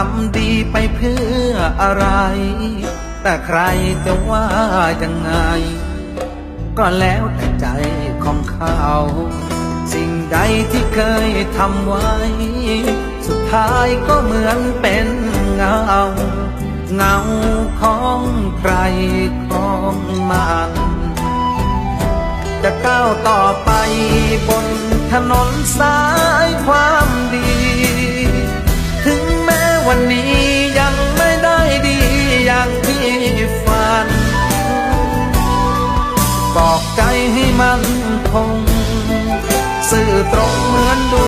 ทำดีไปเพื่ออะไร แต่ใครจะว่ายังไง ก็แล้วแต่ใจของเขา สิ่งใดที่เคยทำไว้ สุดท้ายก็เหมือนเป็นเงา เงาของใครของมันจะก้าวต่อไปบนถนนสายความดี ให้มันคง สื่อตรงเหมือนดู